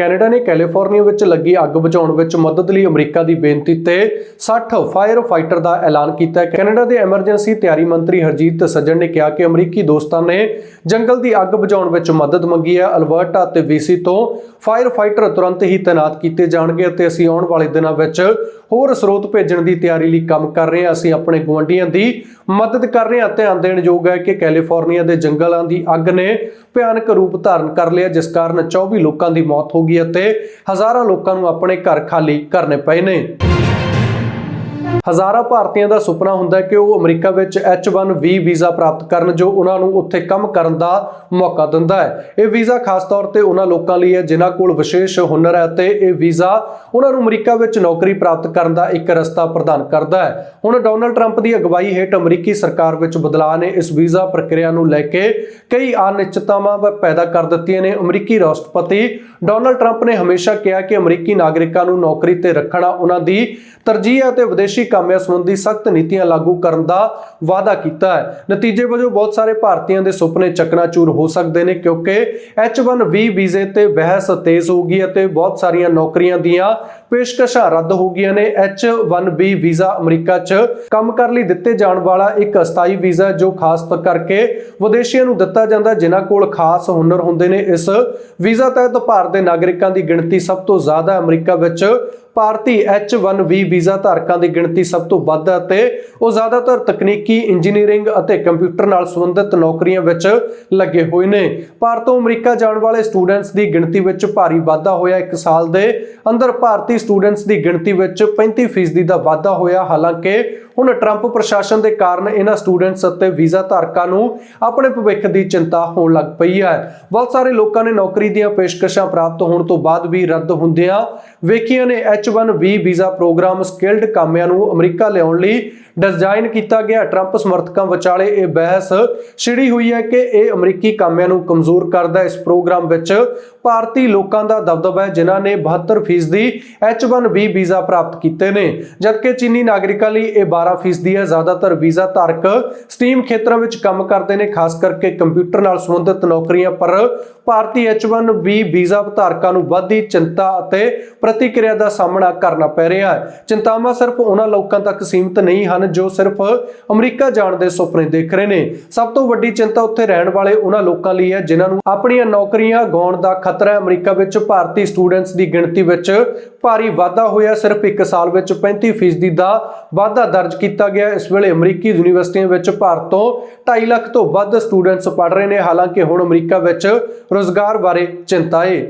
Canada ਨੇ California ਵਿੱਚ ਲੱਗੀ ਅੱਗ ਬੁਝਾਉਣ ਵਿੱਚ ਮਦਦ ਲਈ ਅਮਰੀਕਾ ਦੀ ਬੇਨਤੀ ਤੇ 60 ਫਾਇਰ ਫਾਈਟਰ ਦਾ ਐਲਾਨ ਕੀਤਾ ਹੈ। ਕੈਨੇਡਾ ਦੇ ਐਮਰਜੈਂਸੀ ਤਿਆਰੀ ਮੰਤਰੀ ਹਰਜੀਤ ਸੱਜਣ ਨੇ ਕਿਹਾ ਕਿ ਅਮਰੀਕੀ ਦੋਸਤਾਂ ਨੇ ਜੰਗਲ ਦੀ ਅੱਗ ਬੁਝਾਉਣ ਵਿੱਚ ਮਦਦ ਮੰਗੀ ਹੈ। ਅਲਬਰਟਾ ਅਤੇ ਵੀਸੀ ਤੋਂ ਫਾਇਰ ਫਾਈਟਰ ਤੁਰੰਤ ਹੀ ਤਾਇਨਾਤ ਕੀਤੇ ਜਾਣਗੇ ਅਤੇ ਅਸੀਂ ਆਉਣ ਵਾਲੇ ਦਿਨਾਂ ਵਿੱਚ ਹੋਰ ਸਰੋਤ ਭੇਜਣ ਦੀ ਤਿਆਰੀ ਲਈ ਕੰਮ ਕਰ ਰਹੇ ਹਾਂ। ਅਸੀਂ ਆਪਣੇ ਗੁਆਂਢੀਆਂ ਦੀ ਮਦਦ ਕਰ ਰਹੇ ਹਾਂ। ਧਿਆਨ ਦੇਣ ਯੋਗ ਹੈ ਕਿ ਕੈਲੀਫੋਰਨੀਆ ਦੇ ਜੰਗਲਾਂ ਦੀ ਅੱਗ ਨੇ ਭਿਆਨਕ ਰੂਪ ਧਾਰਨ ਕਰ ਲਿਆ, ਜਿਸ ਕਾਰਨ 24 ਲੋਕਾਂ ਦੀ ਮੌਤ ਹੋ ਗਈ ਅਤੇ ਹਜ਼ਾਰਾਂ ਲੋਕਾਂ ਨੂੰ ਆਪਣੇ ਘਰ ਖਾਲੀ ਕਰਨੇ ਪਏ ਨੇ। ਹਜ਼ਾਰਾਂ ਭਾਰਤੀਆਂ ਦਾ ਸੁਪਨਾ ਹੁੰਦਾ ਹੈ ਕਿ ਉਹ ਅਮਰੀਕਾ ਵਿੱਚ H1B ਵੀਜ਼ਾ ਪ੍ਰਾਪਤ ਕਰਨ ਜੋ ਉਹਨਾਂ ਨੂੰ ਉੱਥੇ ਕੰਮ ਕਰਨ ਦਾ ਮੌਕਾ ਦਿੰਦਾ ਹੈ। ਇਹ ਵੀਜ਼ਾ ਖਾਸ ਤੌਰ ਤੇ ਉਹਨਾਂ ਲੋਕਾਂ ਲਈ ਹੈ, ਜਿਨ੍ਹਾਂ ਕੋਲ ਵਿਸ਼ੇਸ਼ ਹੁਨਰ ਹੈ ਤੇ ਇਹ ਵੀਜ਼ਾ ਉਹਨਾਂ ਨੂੰ ਅਮਰੀਕਾ ਵਿੱਚ ਨੌਕਰੀ ਪ੍ਰਾਪਤ ਕਰਨ ਦਾ ਇੱਕ ਰਸਤਾ ਪ੍ਰਦਾਨ ਕਰਦਾ ਹੈ। ਹੁਣ ਡੋਨਲਡ ਟਰੰਪ ਦੀ ਅਗਵਾਈ ਹੇਠ ਅਮਰੀਕੀ ਸਰਕਾਰ ਵਿੱਚ ਬਦਲਾਅ ਨੇ ਇਸ ਵੀਜ਼ਾ ਪ੍ਰਕਿਰਿਆ ਨੂੰ ਲੈ ਕੇ ਕਈ ਅਨਿਸ਼ਚਿਤਤਾਵਾਂ ਪੈਦਾ ਕਰ ਦਿੱਤੀਆਂ ਨੇ। ਅਮਰੀਕੀ ਰਾਸ਼ਟਰਪਤੀ ਡੋਨਲਡ ਟਰੰਪ ਨੇ ਹਮੇਸ਼ਾ ਕਿਹਾ ਕਿ ਅਮਰੀਕੀ ਨਾਗਰਿਕਾਂ ਨੂੰ ਨੌਕਰੀ ਤੇ ਰੱਖਣਾ ਉਹਨਾਂ ਦੀ ਤਰਜੀਹ ਹੈ ਅਤੇ ਵਿਦੇਸ਼ ਕਾਮਿਆਂ ਸੰਬੰਧੀ ਸਖਤ ਨੀਤੀਆਂ ਲਾਗੂ ਕਰਨ ਦਾ ਵਾਅਦਾ ਕੀਤਾ ਹੈ। ਨਤੀਜੇ ਵਜੋਂ ਬਹੁਤ ਸਾਰੇ ਭਾਰਤੀਆਂ ਦੇ ਸੁਪਨੇ ਚਕਨਾਚੂਰ ਹੋ ਸਕਦੇ ਨੇ ਕਿਉਂਕਿ H1B ਵੀਜ਼ੇ ਤੇ ਬਹਿਸ ਤੇਜ਼ ਹੋ ਅਤੇ ਬਹੁਤ ਸਾਰੀਆਂ ਨੌਕਰੀਆਂ ਦੀਆਂ ਪੇਸ਼ਕਸ਼ਾਂ ਰੱਦ ਹੋ ਗਈਆਂ ਨੇ। H1B ਵੀਜ਼ਾ ਅਮਰੀਕਾ 'ਚ ਕੰਮ ਕਰਨ ਲਈ ਦਿੱਤੇ ਜਾਣ ਵਾਲਾ ਇੱਕ ਅਸਥਾਈ ਵੀਜ਼ਾ ਜੋ ਖਾਸ ਕਰਕੇ ਵਿਦੇਸ਼ੀਆਂ ਨੂੰ ਦਿੱਤਾ ਜਾਂਦਾ, ਜਿਨ੍ਹਾਂ ਕੋਲ ਖਾਸ ਹੁਨਰ ਹੁੰਦੇ ਨੇ। ਇਸ ਵੀਜ਼ਾ ਤਹਿਤ ਭਾਰਤ ਦੇ ਨਾਗਰਿਕਾਂ ਦੀ ਗਿਣਤੀ ਸਭ ਤੋਂ ਜ਼ਿਆਦਾ ਅਮਰੀਕਾ ਵਿੱਚ ਭਾਰਤੀ H1B ਵੀਜ਼ਾ ਧਾਰਕਾਂ ਦੀ ਗਿਣਤੀ ਸਭ ਤੋਂ ਵੱਧ ਹੈ ਅਤੇ ਉਹ ਜ਼ਿਆਦਾਤਰ ਤਕਨੀਕੀ ਇੰਜੀਨੀਅਰਿੰਗ ਅਤੇ ਕੰਪਿਊਟਰ ਨਾਲ ਸੰਬੰਧਿਤ ਨੌਕਰੀਆਂ ਵਿੱਚ ਲੱਗੇ ਹੋਏ ਨੇ। ਭਾਰਤ ਤੋਂ ਅਮਰੀਕਾ ਜਾਣ ਵਾਲੇ ਸਟੂਡੈਂਟਸ ਦੀ ਗਿਣਤੀ ਵਿੱਚ ਭਾਰੀ ਵਾਧਾ ਹੋਇਆ ਇੱਕ ਸਾਲ ਦੇ ਅੰਦਰ। ਭਾਰਤੀ ਸਟੂਡੈਂਟਸ ਦੀ ਗਿਣਤੀ ਵਿੱਚ 35% ਦਾ ਵਾਧਾ ਹੋਇਆ। ਹਾਲਾਂਕਿ ਹੁਣ ਟਰੰਪ ਪ੍ਰਸ਼ਾਸਨ ਦੇ ਕਾਰਨ ਇਹਨਾਂ ਸਟੂਡੈਂਟਸ ਅਤੇ ਵੀਜ਼ਾ ਧਾਰਕਾਂ ਨੂੰ ਆਪਣੇ ਭਵਿੱਖ ਦੀ ਚਿੰਤਾ ਹੋਣ ਲੱਗ ਪਈ ਹੈ। ਬਹੁਤ ਸਾਰੇ ਲੋਕਾਂ ਨੇ ਨੌਕਰੀ ਦੀਆਂ ਪੇਸ਼ਕਸ਼ਾਂ ਪ੍ਰਾਪਤ ਹੋਣ ਤੋਂ ਬਾਅਦ ਵੀ ਰੱਦ ਹੁੰਦਿਆਂ ਵੇਖੀਆਂ ਨੇ H1B ਵੀਜ਼ਾ ਪ੍ਰੋਗਰਾਮ ਸਕਿਲਡ ਕਾਮਿਆਂ ਨੂੰ ਅਮਰੀਕਾ ਲਿਆਉਣ ਲਈ ਡਿਜ਼ਾਈਨ ਕੀਤਾ ਗਿਆ। ਟਰੰਪ ਸਮਰਥਕਾਂ ਵਿਚਾਲੇ ਇਹ ਬਹਿਸ ਛਿੜੀ ਹੋਈ ਹੈ ਕਿ ਇਹ ਅਮਰੀਕੀ ਕਾਮਿਆਂ ਨੂੰ ਕਮਜ਼ੋਰ ਕਰਦਾ ਇਸ ਪ੍ਰੋਗਰਾਮ ਵਿੱਚ ਭਾਰਤੀ ਲੋਕਾਂ ਦਾ ਦਬਦਬਾ ਹੈ, ਜਿਨ੍ਹਾਂ ਨੇ 72% ਦੀ H1B ਵੀਜ਼ਾ ਪ੍ਰਾਪਤ ਕੀਤੇ ਨੇ। ਜਦਕਿ ਚੀਨੀ ਨਾਗਰਿਕਾਂ ਲਈ ਇਹ 12% ਹੈ। ਜ਼ਿਆਦਾਤਰ ਵੀਜ਼ਾ ਧਾਰਕ ਸਟੀਮ ਖੇਤਰਾਂ ਵਿੱਚ ਕੰਮ ਕਰਦੇ ਨੇ, ਖਾਸ ਕਰਕੇ ਕੰਪਿਊਟਰ ਨਾਲ ਸੰਬੰਧਿਤ ਨੌਕਰੀਆਂ, ਪਰ ਭਾਰਤੀ H1B ਵੀਜ਼ਾ ਧਾਰਕਾਂ ਨੂੰ ਵੱਧਦੀ ਚਿੰਤਾ ਅਤੇ ਪ੍ਰਤੀਕਿਰਿਆ ਦਾ ਸਾਹਮਣਾ ਕਰਨਾ ਪੈ ਰਿਹਾ ਹੈ। ਚਿੰਤਾਵਾਂ ਸਿਰਫ ਉਹਨਾਂ ਲੋਕਾਂ ਤੱਕ ਸੀਮਿਤ ਨਹੀਂ ਹਨ, ਜੋ ਸਿਰਫ ਅਮਰੀਕਾ ਜਾਣ ਦੇ ਸੁਪਨੇ ਦੇਖ ਰਹੇ ਨੇ। ਸਭ ਤੋਂ ਵੱਡੀ ਚਿੰਤਾ ਉੱਥੇ ਰਹਿਣ ਵਾਲੇ ਉਹਨਾਂ ਲੋਕਾਂ ਲਈ ਹੈ, ਜਿਨ੍ਹਾਂ ਨੂੰ ਆਪਣੀਆਂ ਨੌਕਰੀਆਂ ਗਾਉਣ ਦਾ ਖਤਰਾ ਹੈ। ਅਮਰੀਕਾ ਵਿੱਚ ਭਾਰਤੀ ਸਟੂਡੈਂਟਸ ਦੀ ਗਿਣਤੀ ਵਿੱਚ ਭਾਰੀ ਵਾਧਾ ਹੋਇਆ। ਸਿਰਫ 1 ਸਾਲ ਵਿੱਚ 35% ਦਾ ਵਾਧਾ ਦਰਜ ਕੀਤਾ ਗਿਆ। ਇਸ ਵੇਲੇ ਅਮਰੀਕੀ ਯੂਨੀਵਰਸਿਟੀਆਂ ਵਿੱਚ ਭਾਰਤ ਤੋਂ 2.5 ਲੱਖ ਤੋਂ ਵੱਧ ਸਟੂਡੈਂਟਸ ਪੜ੍ਹ ਰਹੇ ਨੇ। ਹਾਲਾਂਕਿ ਹੁਣ ਅਮਰੀਕਾ ਵਿੱਚ ਰੋਜ਼ਗਾਰ ਬਾਰੇ ਚਿੰਤਾ ਹੈ